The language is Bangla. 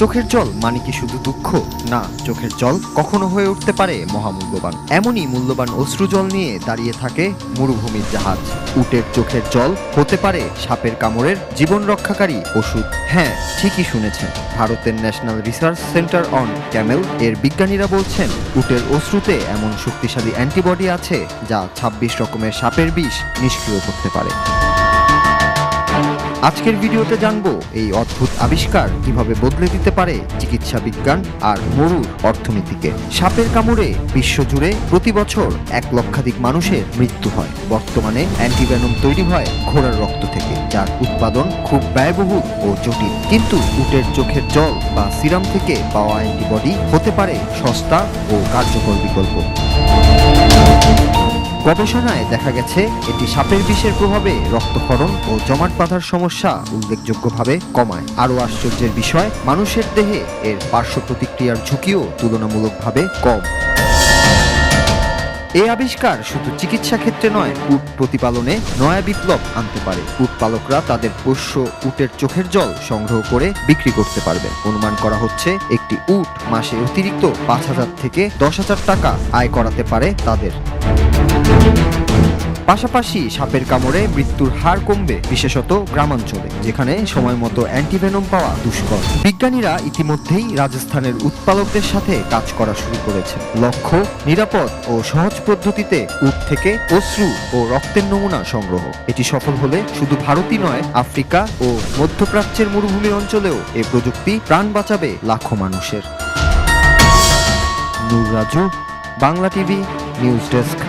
চোখের জল মানে কি শুধু দুঃখ? না, চোখের জল কখনো হয়ে উঠতে পারে মহামূল্যবান। এমনই মূল্যবান অশ্রু জল নিয়ে দাঁড়িয়ে থাকে মরুভূমির জাহাজ। উটের চোখের জল হতে পারে সাপের কামড়ের জীবন রক্ষাকারী ওষুধ। হ্যাঁ ঠিকই শুনেছেন। ভারতের national research centre on camel এর বিজ্ঞানীরা বলছেন, উটের অশ্রুতে এমন শক্তিশালী অ্যান্টিবডি আছে যা ২৬ রকমের সাপের বিষ নিষ্ক্রিয় করতে পারে। আজকের ভিডিওতে জানব এই অদ্ভুত আবিষ্কার কীভাবে বদলে দিতে পারে চিকিৎসা বিজ্ঞান আর মরুর অর্থনীতিকে। সাপের কামড়ে বিশ্বজুড়ে প্রতি বছর এক লক্ষাধিক মানুষের মৃত্যু হয়। বর্তমানে অ্যান্টিভেনম তৈরি হয় ঘোড়ার রক্ত থেকে, যার উৎপাদন খুব ব্যয়বহুল ও জটিল। কিন্তু উটের চোখের জল বা সিরাম থেকে পাওয়া অ্যান্টিবডি হতে পারে সস্তা ও কার্যকর বিকল্প। গবেষণায় দেখা গেছে, এটি সাপের বিষের প্রভাবে রক্তক্ষরণ ও জমাট বাঁধার সমস্যা উল্লেখযোগ্যভাবে কমায়। আরও আশ্চর্যের বিষয়, মানুষের দেহে এর পার্শ্ব প্রতিক্রিয়ার ঝুঁকিও তুলনামূলকভাবে কম। এই আবিষ্কার শুধু চিকিৎসা ক্ষেত্রে নয়, উট প্রতিপালনে নয়া বিপ্লব আনতে পারে। উট পালকরা তাদের পোষ্য উটের চোখের জল সংগ্রহ করে বিক্রি করতে পারবে। অনুমান করা হচ্ছে, একটি উট মাসে অতিরিক্ত পাঁচ হাজার থেকে দশ হাজার টাকা আয় করাতে পারে তাদের। পাশাপাশি সাপের কামড়ে মৃত্যুর হার কমবে, বিশেষত গ্রামাঞ্চলে, যেখানে সময় মতো অ্যান্টিভেনম পাওয়া দুষ্কর। বিজ্ঞানীরা ইতিমধ্যেই রাজস্থানের উৎপাদকদের সাথে কাজ করা শুরু করেছেন। লক্ষ্য, নিরাপদ ও সহজ পদ্ধতিতে উট থেকে অশ্রু ও রক্তের নমুনা সংগ্রহ। এটি সফল হলে শুধু ভারতই নয়, আফ্রিকা ও মধ্যপ্রাচ্যের মরুভূমি অঞ্চলেও এ প্রযুক্তি প্রাণ বাঁচাবে লাখো মানুষের। Noor Raju Bangla TV, news desk.